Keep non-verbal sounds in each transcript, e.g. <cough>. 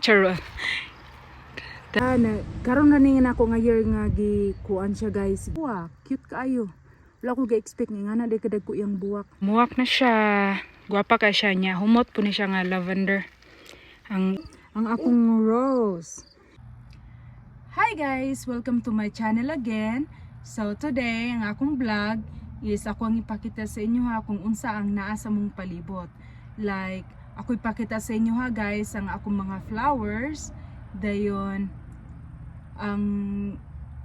Charot. Ah, na, karon na ningin ako nga year nga gi kuan siya guys. Buwak, cute kaayo. Wala ko ga-expect nga na day kadag ko iyang buwak. Muwak na siya. Gwapa ka siya niya. Humot po ni siya nga lavender. Ang Ang akong rose. Hi guys, welcome to my channel again. So today, ang akong vlog is ako ang ipakita sa inyo ha kung unsa ang naa sa mong palibot. Like, ako ipakita sa inyo ha guys ang akong mga flowers. Dayon, ang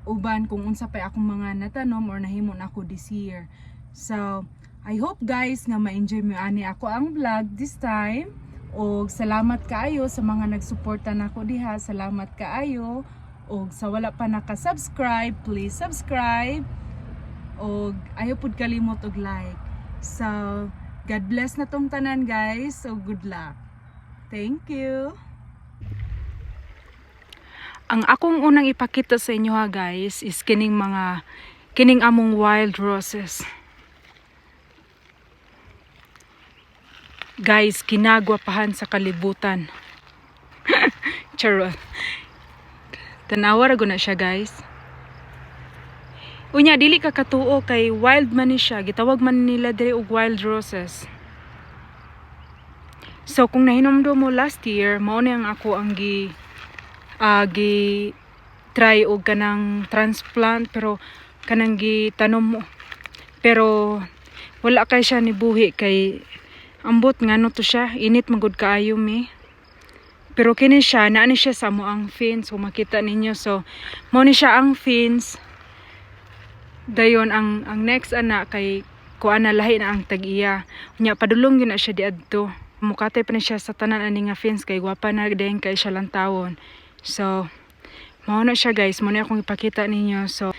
uban kung unsa pa akong mga natanom or nahimon ako this year. So, I hope guys nga ma-enjoy mo ani ako ang vlog this time. Og salamat kaayo sa mga nagsuporta nako diha. Salamat kaayo. Og sa wala pa naka-subscribe, please subscribe. Og ayaw pud kalimot og like. So, God bless na tong tanan guys. So, good luck. Thank you. ang akong unang ipakita sa inyo ha guys is kining mga kining among wild roses. Guys, kinagwapahan sa kalibutan. <laughs> Charot. Tanawa ra na siya guys. Unya dili ka katuo kay wild man ni siya, gitawag man nila diri og wild roses. So kung nahinomdo mo last year, mao ni ang ako ang gi ah, gi try og kanang transplant pero kanang gi tanom mo. Pero wala kay siya ni buhi kay ambot ngano to siya, init magud kaayo mi. Pero kini siya, naa ni siya sa mo ang fins, kung makita ninyo. So, mo ni siya ang fins. Dayon ang ang next ana kay kuan na lahi na ang tag-iya. Nya padulong yun na siya diadto. Mukatay pa ni siya sa tanan ani nga fins kay gwapa na dayon kay siya lang tawon. So, mao na siya guys, mo na akong ipakita ninyo. So,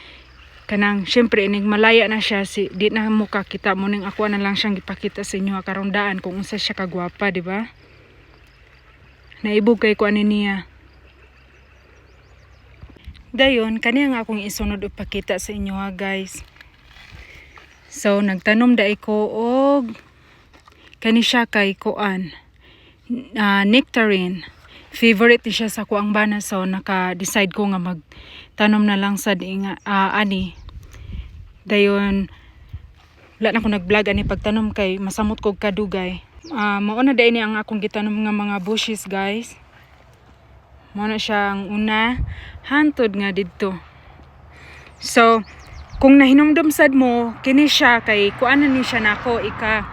kanang syempre inig malaya na siya si di na mo kakita mo ning ako na lang siyang gipakita sa inyo karong daan kung unsa siya kagwapa di ba naibog kay kuan niya dayon kani ang akong isunod ipakita sa inyo ha guys. So nagtanom da ko og kani siya kay kuan ah, nectarine. Favorite ni siya sa kuang bana so naka-decide ko nga magtanom na lang sa di nga ah, ani. Dayon wala na ko nag-vlog ani pagtanom kay masamot kog kadugay. Ah mao dai ni ang akong gitanom nga mga bushes guys mao na siya ang una. Hantod nga didto. So kung nahinumdum sad mo kini siya kay kuanan ni siya nako ika.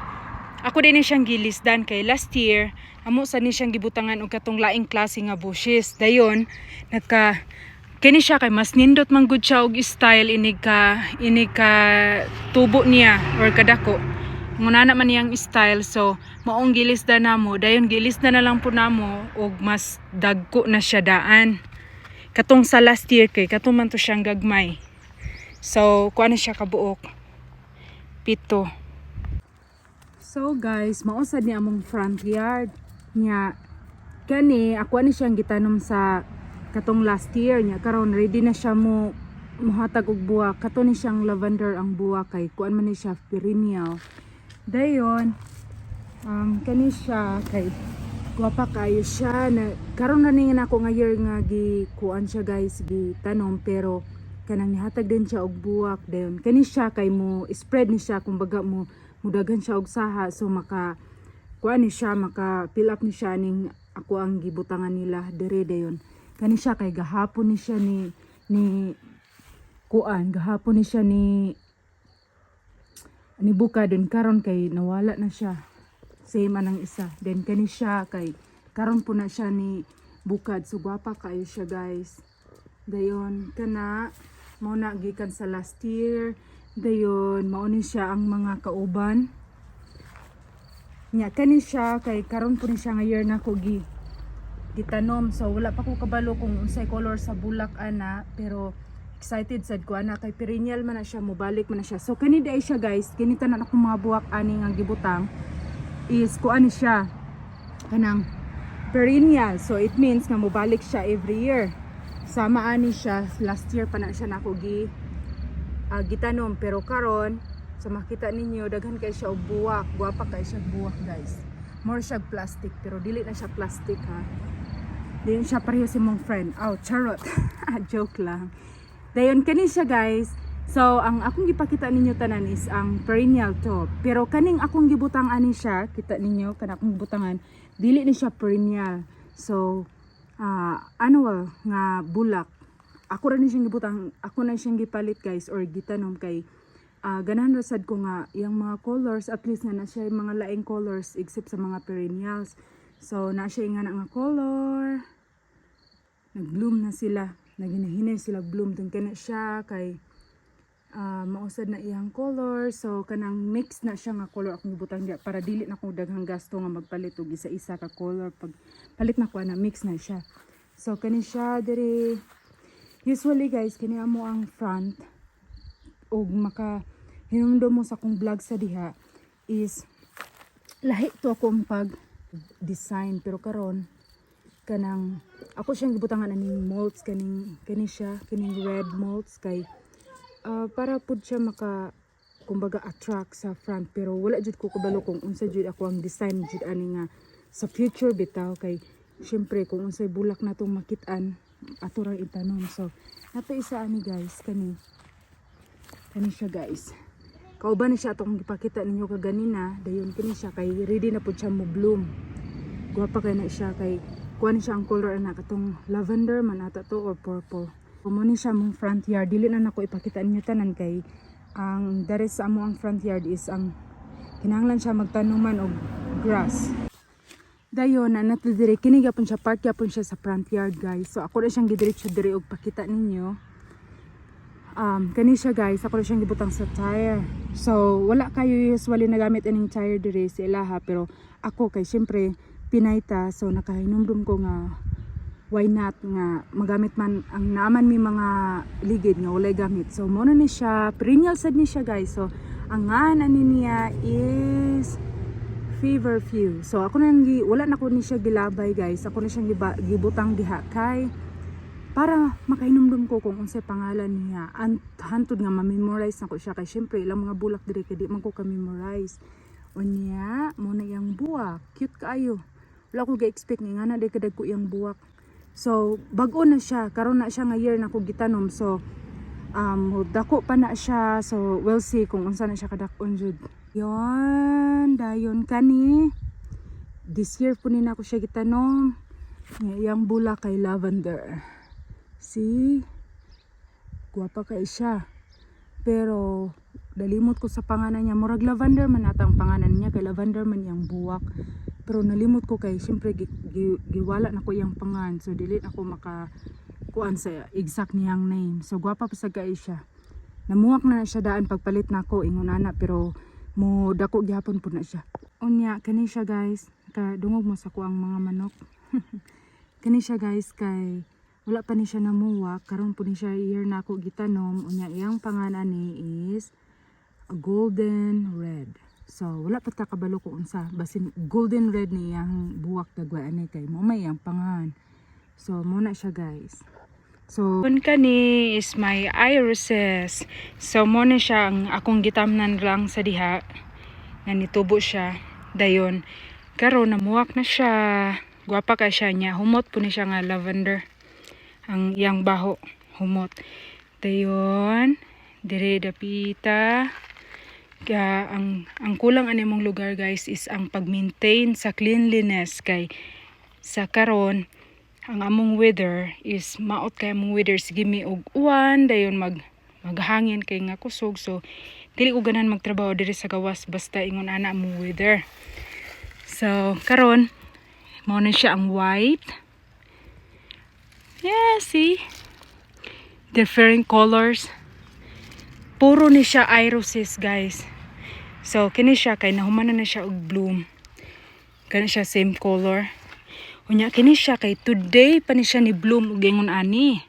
Ako din ni siyang gilisdan kay last year. Amo sa ni siyang gibutangan og katong laing klase nga bushes. Dayon nagka kini siya kay mas nindot man gud siya og style inig ka inig ka tubo niya or kadako nguna na man niyang style so maong gilisda namo dayon gilisda na lang po namo og mas dagko na siya daan. Katong sa last year kay katong man to siyang gagmay. So kuan na siya kabuok. Pito. So guys, mausad ni among front yard nya kani ako ani siyang gitanom sa katong last year nya karon ready na siya mo muhatag og buwak. Kato ni siyang lavender ang buwak kay kuan man ni siya perennial dayon um, kani siya kay guwapa kayo siya na karon na ningin ako nga year nga gi kuan siya guys gi tanom pero kanang nihatag din siya og buwak dayon. Kani siya kay mo spread ni siya kumbaga mo mudagan siya og saha so maka kuan ni siya maka fill up ni siya ning ako ang gibutangan nila dire dayon. Kani siya kay gahapon ni siya ni ni kuan gahapon ni siya ni ni buka din karon kay nawala na siya. Same anang isa. Then kani siya kay karon po na siya ni bukad. So gwapa kayo siya guys. Dayon kana mao na gikan sa last year. Dayon mao ni siya ang mga kauban. Nya kani siya kay karon po ni siya nga year na ko gi gitanom. So wala pa ko kabalo kung unsay color sa bulak ana. Pero excited sad ko ana kay perennial man na siya mobalik man na siya. So kani day siya guys kini tanan ako mga buwak ani nga gibutang is kuan ni siya kanang perennial. So it means nga mobalik siya every year. Sama ani siya last year pa na siya nako gi ah, gitanom. Pero karon sa makita ninyo daghan kay siya og buwak. Guwapa kay siya buwak guys. More siya plastic pero dili na siya plastic ha. Dayon siya pareho si mong friend. Oh, charot. <laughs> Joke lang. Dayon kani siya guys. So, ang akong gipakita ninyo tanan is ang perennial to. Pero kaning akong gibutang ani siya, kita ninyo kana akong gibutangan, dili ni siya perennial. So, ah, annual nga bulak. Ako ra ni siyang gibutang, ako na siyang gipalit guys or gitanom kay ah ganahan ra sad ko nga yung mga colors at least nga na siya yung mga laing colors except sa mga perennials. So, na siya nga na nga color nag-bloom na sila naginahinay sila bloom dun kana siya kay ah, mausad na iyang color. So kanang mix na siya nga color akong gibutang diya para dili na ko daghang gasto nga magpalit og isa-isa ka color. Pag palit na ko na mix na siya. So kani siya diri usually guys kani amo ang front. Og maka hinumdum mo sa kong vlog sa diha is lahi to akong pag design pero karon kanang ako siyang gibutangan aning molds kaning kani siya kining red molds kay ah, para pud siya maka kumbaga attract sa front. Pero wala jud ko kabalo kung unsa jud ako ang design jud ani nga sa future bitaw. Kay syempre kung unsay bulak na tong makit-an ato so nato isa ani guys kani kani siya guys. Kauban na siya atong gipakita ninyo kaganina. Dayon kini siya kay ready na pud siya mo bloom Guwapa kay na siya kay kuan siya ang color na katong lavender man ata to or purple. Kumuni siya mong front yard. Dili na nako ipakita ninyo tanan kay ang dari sa amo ang front yard is ang kinahanglan siya magtanuman og grass. Dayon na nato dire kini gyapon siya part gyapon siya sa front yard guys. So ako na siyang gidiretso dire og pakita ninyo. Um, kani siya guys, ako na siyang gibutang sa tire. So, wala kayo usually nagamit ining tire dire sa ilaha, pero ako kay syempre pinayta, so nakahinumdum ko nga why not nga magamit man ang naaman mi mga ligid nga walay gamit. So, mo na ni siya, perennial sad ni siya guys. So, ang nga ani niya is Fever Few. So, ako na gi, wala na ko ni siya gilabay guys. Ako na siyang gibutang diha kay para makahinumdum ko kung unsay pangalan niya An hantod nga ma-memorize na ko siya kay syempre ilang mga bulak diri kay di man ko ka-memorize unya mo na yang buwak cute kaayo wala ko ga-expect nga na di kadag ko yang buwak so bag-o na siya karon na siya nga year na ko gitanom so um dako pa na siya so we'll see kung unsa na siya kadakon jud yon dayon kani this year po nina ko siya gitanom iyang bulak kay lavender See? Guwapa kay siya. Pero, dalimot ko sa panganan niya. Murag lavender man ata ang panganan niya. Kay lavender man iyang buwak. Pero nalimot ko kay, siyempre, gi, gi- giwala na ko iyang pangan. So, dili na ko maka kuan sa exact niyang name. So, guwapa pa sa kay siya. Namuwak na na siya daan pagpalit na ko ingon ana pero mo dako gyapon po na siya. Unya kani siya guys, kadungog mo sa kuang mga manok. <laughs> kani siya guys kay wala pa ni siya namuwak karon po ni siya year na ako gitanom unya iyang pangalan ni is a golden red so wala pa ta kabalo ko unsa basin golden red ni iyang buwak dagwa ani kay mo may iyang pangan so mo na siya guys so Kun kani is my irises. So mo na siya ang akong gitamnan lang sa diha nga nitubo siya dayon. Karon namuwak na siya. Gwapa ka siya niya. Humot po ni siya nga lavender. Ang iyang baho humot. Dayon dire dapita. Kaya ang ang kulang ani mong lugar guys is ang pag-maintain sa cleanliness kay sa karon ang among weather is maot kay among weather. Sige mi og uwan dayon mag maghangin kay nga kusog. So dili ko ganan magtrabaho diri sa gawas basta ingon ana among weather. So karon mao na siya ang white. Yeah see? Different colors puro ni siya irises guys so kini siya kay nahuman na siya og bloom kani siya same color Unya kini siya kay today pa ni siya ni bloom ug ingon ani.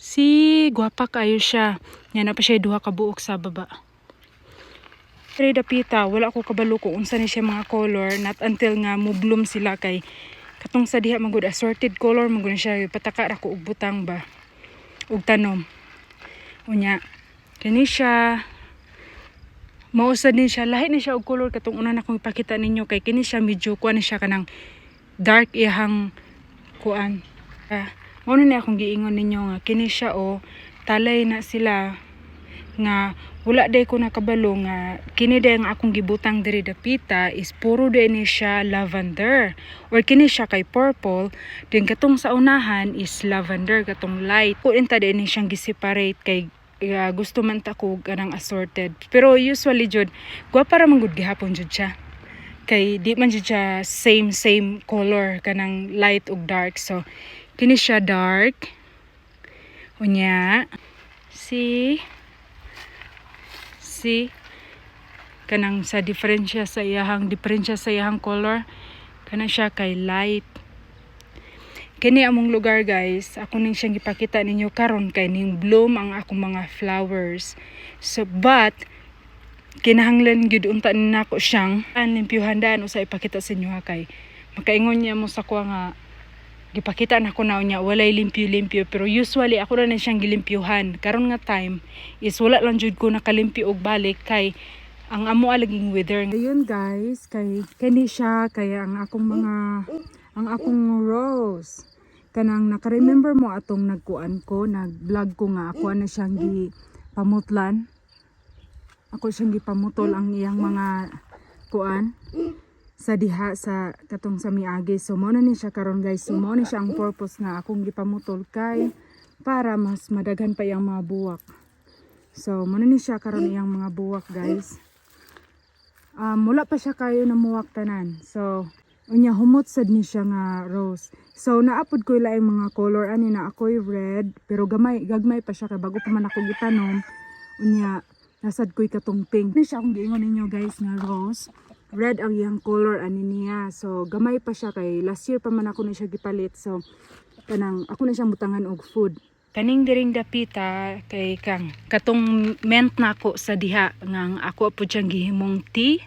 Si gwapa kayo siya. Nya na pa siya duha ka buok sa baba. Pero dapita wala ko kabalo kung unsa ni siya mga color not until nga mo bloom sila kay katong sa diha magud assorted color magud siya pataka ra ko og butang ba ug tanom. Unya kini siya mausad din siya. Lahi ni siya og color katong una na kong ipakita ninyo. Kay kini siya medyo kuha ni siya kanang dark ihang kuan. Ah, mao ni akong giingon ninyo nga kini siya o talay na sila nga wala day ko nakabalo nga kini day nga akong gibutang diri dapita is puro day ni siya lavender. Or kini siya kay purple. Then katong sa unahan is lavender katong light. Ko inta day ni siyang giseparate kay uh, gusto man ta ko ganang assorted. Pero usually jud gwa para man gud gihapon jud siya. Kay di man jud siya same same color kanang light ug dark. So kini siya dark. Unya see see kanang sa diferensya sa iyahang diferensya sa iyahang color. Kana siya kay light kini among lugar guys. Ako ning siyang gipakita ninyo karon kay ning bloom ang akong mga flowers. So but kinahanglan gyud unta nako siyang limpyuhan daan usa ipakita sa inyo kay makaingon niya mo sa kuha nga gipakita na ko na niya walay limpyo-limpyo pero usually ako na na siyang gilimpyuhan. Karon nga time is wala lang jud ko nakalimpyo og balik kay ang amo alaging weather. Ayun guys, kay kani siya kay ang akong mga ang akong rose. Kanang naka-remember mo atong nagkuan ko, nag-vlog ko nga ako na siyang gi pamutlan. Ako siyang gipamutol ang iyang mga kuan sa diha sa katong sa miagi. So mo na ni siya karon guys. So mo ni siya ang purpose nga akong gipamutol kay para mas madaghan pa iyang mga buwak. So mo na ni siya karon iyang mga buwak guys um, wala pa siya kayo na muwak tanan. So, unya humot sad ni siya nga rose. So, naapod ko ila mga color ani na ako'y red, pero gamay gagmay pa siya kay bago pa man ako gitanom. Unya nasad ko'y katong pink. Ni siya akong giingon ninyo guys nga rose. Red ang iyang color ani niya. So, gamay pa siya kay last year pa man ako na siya gipalit. So, kanang ako na siya mutangan og food. kaning diring dapita kay kang katong ment nako sa diha nga ako po siyang gihimong tea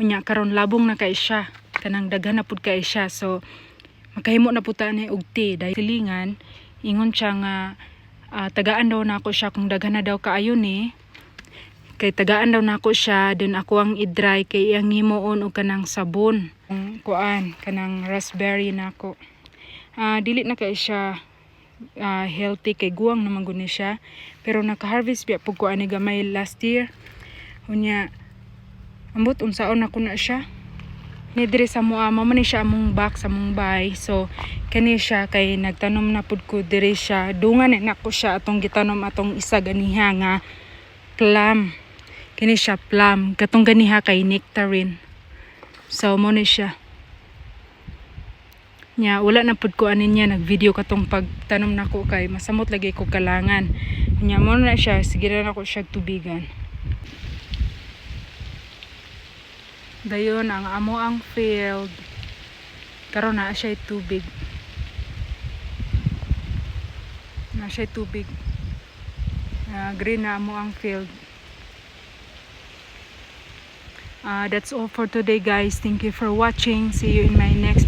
unya karon labong na kay siya kanang daghan na pud kay siya. So makahimo na puta ni og tea. Dahil silingan ingon siya nga ah, tagaan daw nako siya kung daghan na daw kaayo ni. Kay tagaan daw nako siya then ako ang i-dry kay iyang himuon og kanang sabon. Kuan kanang raspberry nako. Ah, dili na kay siya ah, healthy kay guwang naman gud ni siya. Pero naka-harvest biya pug ko ani gamay last year. Unya ambot unsaon ako na siya ni diri sa mo amo man ni siya among back sa among bay so kani siya kay nagtanom na pud ko. Diri siya dungan na nako siya atong gitanom atong isa ganiha nga plum. Kini siya plum. Katong ganiha kay nectarine. So mo siya. Nya wala na pud ko anin niya. Nag video katong pagtanom nako kay masamot lagi ko kalangan. Nya mo na siya. Sige na ako siya tubigan dayon ang amo ang field. Karon na siya tubig. Na siya tubig. Ah, green na amo ang field. Ah, that's all for today guys. Thank you for watching. See you in my next